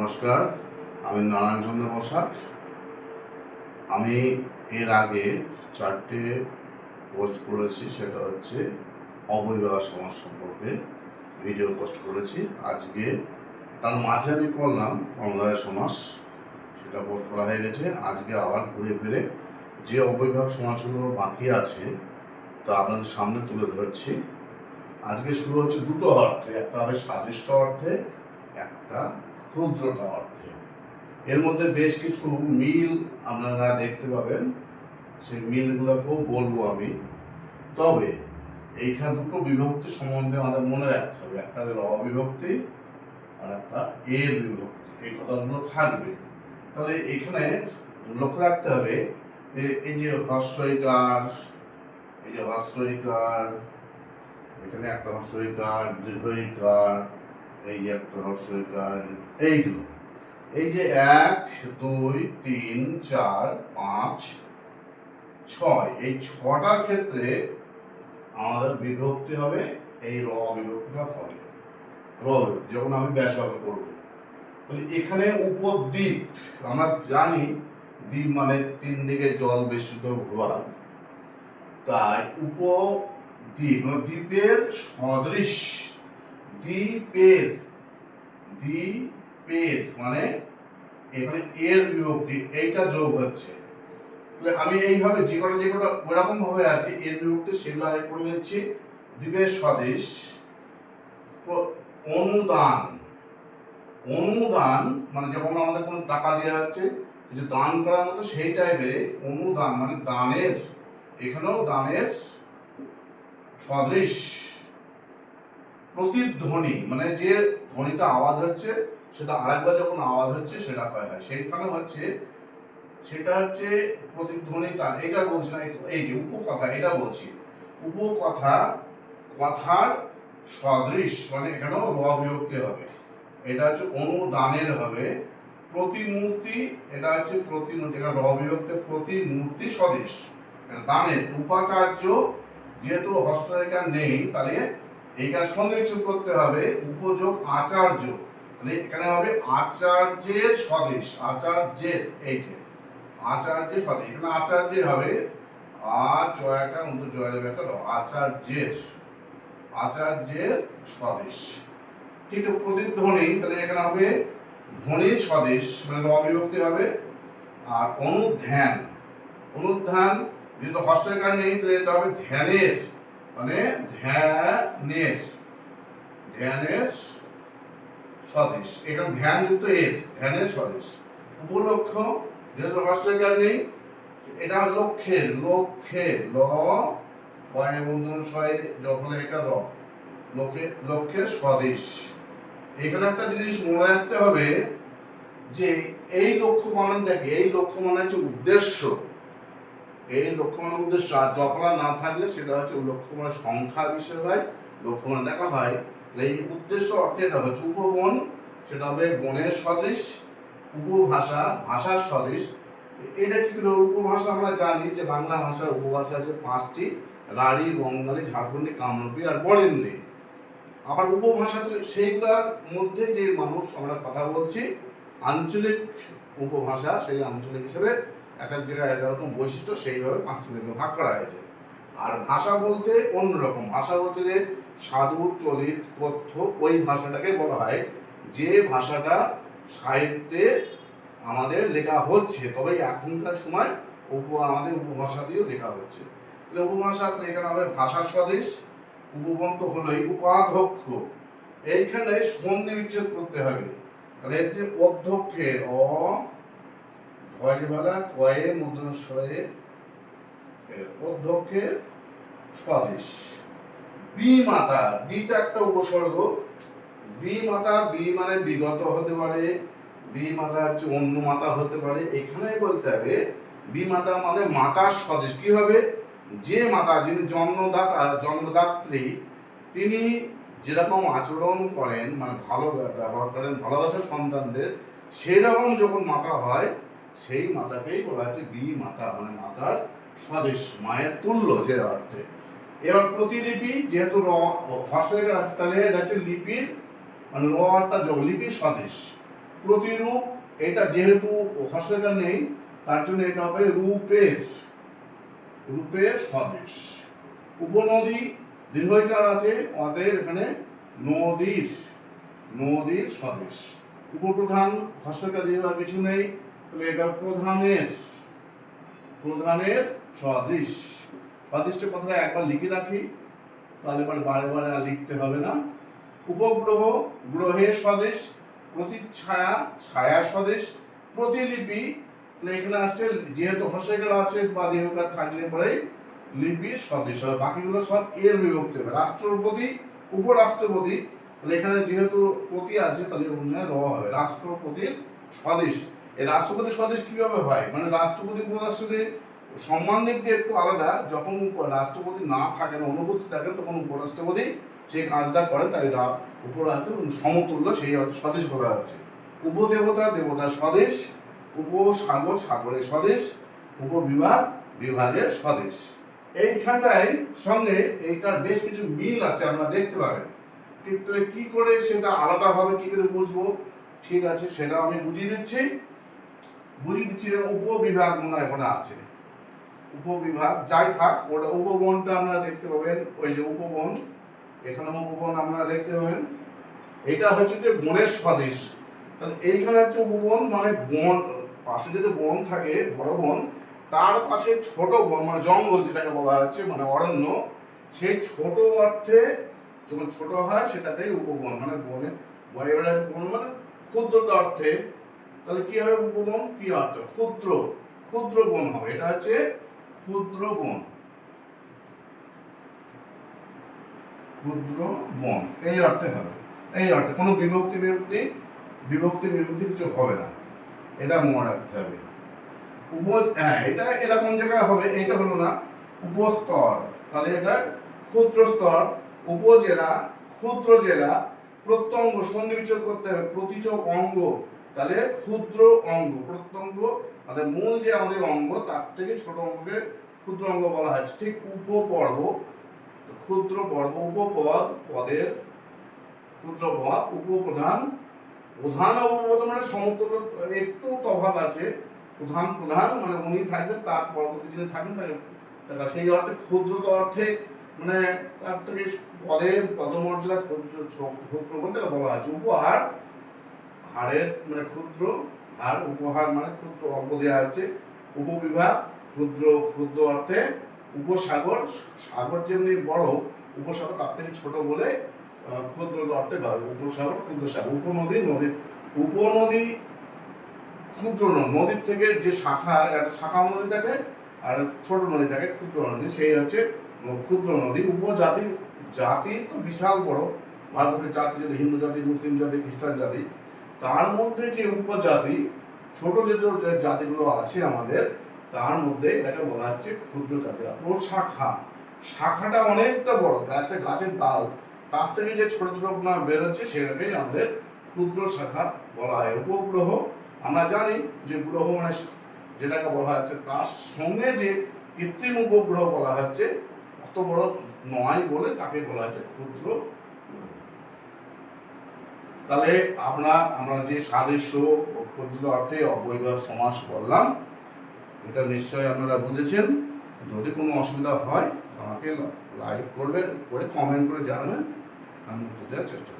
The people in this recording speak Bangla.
নমস্কার, আমি নারায়ণ চন্দ্র বসাক আমি এর আগে চারটে পোস্ট করেছি, সেটা হচ্ছে অবৈবাহ সমাজ সম্পর্কে ভিডিও পোস্ট করেছি। আজকে তার মাঝে আমি করলাম কর্মধারয় সমাজ, সেটা পোস্ট করা হয়ে গেছে। আজকে আবার ঘুরে ফিরে যে অবৈবাহ সমাজগুলো বাকি আছে, তা আপনাদের সামনে তুলে ধরছি। আজকে শুরু হচ্ছে দুটো অর্থে, একটা হবে সাদৃশ্য অর্থে, একটা ক্ষুদ্রতা অর্থে। এর মধ্যে বেশ কিছু মিল আপনারা দেখতে পাবেন। সেই মিলগুলোকেও বলব আমি। তবে এইখানে দুটো বিভক্তি সম্বন্ধে আমাদের মনে রাখতে হবে। একটা র বিভক্তি আর একটা এর বিভক্তি। এই কথাগুলো থাকবে। তাহলে এখানে লক্ষ্য রাখতে হবে এই যে হর্ষইকার এই যে হর্ষইকার এখানে একটা হর্ষইকার দীর্ঘইকার এই যে একটা এইগুলো এই যে এক, দুই, তিন, চার, পাঁচ, ছয়, এই ছটার ক্ষেত্রে আমাদের বিভক্তি হবে, এই র বিভক্তিটা হবে। র যখন আমি ব্যাস ব্যবহার করব তাহলে এখানে উপদ্বীপ, আমরা জানি দ্বীপ মানে তিন দিকে জল বেষ্টিত ভূভাগ তাই উপদ্বীপ মানে দ্বীপের সদৃশ দ্বীপের দ্বীপের মানে এখানে এর বিভক্তি এইটা যোগ হচ্ছে। তাহলে আমি এইভাবে যে কটা যে কটা ওরকম ভাবে আছে, এর বিভক্তি সেগুলো আগে করে নিচ্ছি। দ্বীপের স্বদেশ অনুদান অনুদান মানে যখন আমাদের কোনো টাকা দেওয়া হচ্ছে কিছু দান করার মতো সেই টাইপের অনুদান মানে দানের, এখানেও দানের সদৃশ প্রতিধ্বনি মানে যে ধ্বনিটা আওয়াজ হচ্ছে, সেটা আরেকবার যখন আওয়াজ হচ্ছে, সেটা হয় হয়। সেইখানে হচ্ছে, সেটা হচ্ছে প্রতিধ্বনি তার এটা বলছি না, এই যে উপকথা, এটা বলছি। উপকথা, কথার সদৃশ মানে এখানেও র হবে। এটা হচ্ছে অনুদানের হবে। প্রতিমূর্তি, এটা হচ্ছে প্রতিমূর্তি এটা র প্রতিমূর্তি সদৃশ। এটা দানের, উপাচার্য, যেহেতু হস্তরেখা নেই, তাহলে এইটা সংরক্ষণ করতে হবে উপযোগ আচার্য। মানে এখানে হবে আচার্যের সদৃশ আচার্যের এই যে, আচার্যের সদৃশ এখানে আচার্যের হবে, আ জয়াকা অন্ত জয় দেবে একটা। আচার্যের আচার্যের স্বদেশ। কিন্তু প্রতিধ্বনি তাহলে এখানে হবে ধ্বনির স্বদেশ মানে র বিভক্তি হবে, আর অনুধ্যান। অনুধ্যান, যেহেতু হস্তকার নেই, তাহলে এটা হবে ধ্যানের মানে ধ্যানের ধ্যানের স্বদেশ। এখানে ধ্যানযুক্ত এর ধ্যানের স্বদেশ। উপলক্ষ, যেহেতু হস্তকার নেই, এটা লক্ষ্যের লক্ষ্যের ল পয় বন্ধন ছয় যখন এটা র লক্ষ্যে লক্ষ্যের স্বদেশ। এখানে একটা জিনিস মনে রাখতে হবে যে এই লক্ষ্য মানটাকে এই লক্ষ্য মানে হচ্ছে উদ্দেশ্য এই লক্ষ্য মানে উদ্দেশ্য, আর জপনা না থাকলে সেটা হচ্ছে লক্ষ্য মানে সংখ্যা বিষয় হয় লক্ষ্য মানে দেখা হয়। এই উদ্দেশ্য অর্থে এটা হচ্ছে উপবন, সেটা হবে বনের সদৃশ, উপভাষা, ভাষার সদৃশ। এটা কি করে উপভাষা আমরা জানি যে বাংলা ভাষার উপভাষা আছে পাঁচটি, রাঢ়ী, বঙ্গালী, ঝাড়খণ্ডী, কামরূপী আর বরেন্দ্রী। আবার উপভাষা সেইগুলোর মধ্যে যে মানুষ আমরা কথা বলছি, আঞ্চলিক উপভাষা, সেই আঞ্চলিক হিসেবে এক এক জায়গায় এক রকম বৈশিষ্ট্য সেইভাবে পাঁচটি ভাগে ভাগ করা হয়েছে। আর ভাষা বলতে অন্যরকম ভাষা বলতে যে সাধু, চলিত, কথ্য, ওই ভাষাটাকে বলা হয়। যে ভাষাটা সাহিত্যে আমাদের লেখা হচ্ছে তবে এখনকার সময় উপ আমাদের উপভাষা দিয়েও লেখা হচ্ছে। তাহলে উপভাষা এখানে হবে ভাষার স্বদেশ উপবন্ত হলোই উপাধ্যক্ষ। এইখানে সন্ধি বিচ্ছেদ করতে হবে। তাহলে যে অধ্যক্ষের অ ভয় বেলা কয়ে মধ্যস্বয়ে অধ্যক্ষের স্বদেশ। বি মাতা বিটা একটা উপসর্গ। বি মাতা বি মানে বিগত হতে পারে বি মাতা হচ্ছে অন্য মাতা হতে পারে। এখানে বলতে হবে বি মাতা মানে মাতার স্বদেশ। কি হবে? যে মাতা, যিনি জন্মদাতা, জন্মদাত্রী, তিনি যেরকম আচরণ করেন মানে ভালো ব্যবহার করেন, ভালোবাসার সন্তানদের সেই রকম যখন মাতা হয় সেই মাতাকেই বলা হচ্ছে বি মাতা মানে মাতার স্বদেশ, মায়ের তুল্য যে অর্থে। এবার প্রতিলিপি, যেহেতু র হর্ষের আছে তাহলে এটা হচ্ছে লিপির মানে র একটা যোগ লিপির স্বদেশ। প্রতিরূপ, এটা যেহেতু হর্ষটা নেই, তার জন্য এটা হবে রূপের রূপের স্বদেশ। উপনদী, দীর্ঘকার আছে, অতএব এখানে নদীর নদীর স্বদেশ। উপপ্রধান হর্ষটা দীর্ঘ কিছু নেই। তাহলে এটা প্রধানের প্রধানের সদৃশ সদৃশ্য কথাটা একবার লিখে রাখি, তাহলে পরে বারে বারে আর লিখতে হবে না। উপগ্রহ, গ্রহের স্বদেশ, প্রতিচ্ছায়া, ছায়া স্বদেশ, প্রতিলিপি এখানে আসছে, যেহেতু হর্ষকার আছে, বা দীর্ঘকার থাকলে পরে লিপি স্বদেশ হবে। বাকিগুলো সব এর বিভক্তি হবে। রাষ্ট্রপতি, উপরাষ্ট্রপতি, তাহলে এখানে যেহেতু পতি আছে, তাহলে র হবে। রাষ্ট্রপতির স্বদেশ। এই রাষ্ট্রপতির স্বদেশ কীভাবে হয়? মানে রাষ্ট্রপতি উপরাষ্ট্রপতি সম্মান দিক দিয়ে একটু আলাদা। যখন রাষ্ট্রপতি না থাকেন, অনুপস্থিত থাকেন, তখন উপরাষ্ট্রপতি যে কাজটা করেন, তাই উপরাষ্ট্র সমতুল্য সেই স্বদেশ বলা হচ্ছে। উপদেবতা, দেবতা স্বদেশ, উপসাগর সাগরের স্বদেশ, উপবিভাগ বিভাগের স্বদেশ। এইখানটায় সঙ্গে এইটার বেশ কিছু মিল আছে আমরা দেখতে পাবেন। কিন্তু কি করে সেটা আলাদা হবে, কি করে বুঝব? ঠিক আছে, সেটা আমি বুঝিয়ে দিচ্ছি। দিচ্ছি যে উপবিভাগ মনে হয় ওখানে আছে। উপবিভাগ যাই থাক, ওটা উপবনটা আপনারা দেখতে পাবেন, ওই যে উপবন এখানে উপবন আপনারা দেখতে পাবেন। এটা হচ্ছে যে বনের স্বদেশ। তাহলে এইখানে হচ্ছে উপবন মানে বন, পাশে যদি বন থাকে, বড় বন, তার পাশে ছোট বন মানে জঙ্গল যেটাকে বলা হচ্ছে মানে অরণ্য, সেই ছোট অর্থে যখন ছোট হয়, সেটাকেই উপবন মানে বনে এবারে মানে ক্ষুদ্র অর্থে তাহলে কি হবে উপবন? কি অর্থ ক্ষুদ্র ক্ষুদ্র বন হবে। এটা হচ্ছে ক্ষুদ্র বন। ক্ষুদ্র বন। এই অর্থে হবে। এই অর্থে কোনো বিভক্তি বিভক্তি বিভক্তি বিভক্তি কিছু হবে না। এটা মনে রাখতে হবে। উপ হ্যাঁ এটা এরকম জায়গায় হবে? এটা হলো না, উপস্তর। তাহলে এটা ক্ষুদ্র স্তর। উপজেলা, ক্ষুদ্র জেলা, প্রত্যঙ্গ সন্ধি করতে হবে। প্রতিচক অঙ্গ তাহলে ক্ষুদ্র অঙ্গ, প্রত্যঙ্গ আমাদের মূল যে আমাদের অঙ্গ, তার থেকে ছোট অঙ্গকে ক্ষুদ্র অঙ্গ বলা হচ্ছে ঠিক উপপর্ব। ক্ষুদ্র পর্ব, উপপদ, পদের ক্ষুদ্র পদ, উপপ্রধান, প্রধান উপপ্রধান মানে সমতুল্য একটু তফাৎ আছে। প্রধান প্রধান মানে উনি থাকবেন তার পরবর্তী যিনি থাকবেন, তাকে সেই অর্থে ক্ষুদ্র অর্থে মানে তার থেকে পদে পদমর্যাদা ক্ষুদ্র ক্ষুদ্র বলতে বলা হচ্ছে উপহার হাড়ের মানে ক্ষুদ্র হার উপহার মানে ক্ষুদ্র অল্প দেওয়া হচ্ছে উপবিভাগ ক্ষুদ্র ক্ষুদ্র অর্থে উপসাগর, সাগর যেমনি বড়, উপসাগর তার থেকে ছোট বলে ক্ষুদ্র অর্থে উপসাগর, ক্ষুদ্র সাগর, উপনদী, নদী, উপনদী, ক্ষুদ্র নদী, নদীর থেকে যে শাখা, একটা শাখা নদী থাকে আর ছোট নদী থাকে ক্ষুদ্র নদী, সেই হচ্ছে ক্ষুদ্র নদী। উপজাতি, জাতি তো বিশাল বড়। ভারতের জাতি যদি হিন্দু জাতি, মুসলিম জাতি, খ্রিস্টান জাতি। তার মধ্যে যে উপজাতি, ছোট যে জাতিগুলো আছে আমাদের, তার মধ্যে এটাকে বলা হচ্ছে ক্ষুদ্র জাতি প্রশাখা শাখাটা অনেকটা বড়, গাছে, গাছের ডাল তার থেকে যে ছোট ছোট বেরোচ্ছে, সেটাকেই আমাদের ক্ষুদ্র শাখা বলা হয় উপগ্রহ, আমরা জানি যে গ্রহ মানে যেটাকে বলা হচ্ছে, তার সঙ্গে যে কৃত্রিম উপগ্রহ বলা হচ্ছে, অত বড় নয় বলে তাকে বলা হচ্ছে ক্ষুদ্র। তাহলে আমরা আমরা যে সাদৃশ্য ক্ষুদ্র অর্থে অবৈবাহ সমাস বললাম, এটা নিশ্চয়ই আপনারা বুঝেছেন। যদি কোনো অসুবিধা হয়, আমাকে লাইক করবে, করে কমেন্ট করে জানাবেন, আমি দেওয়ার চেষ্টা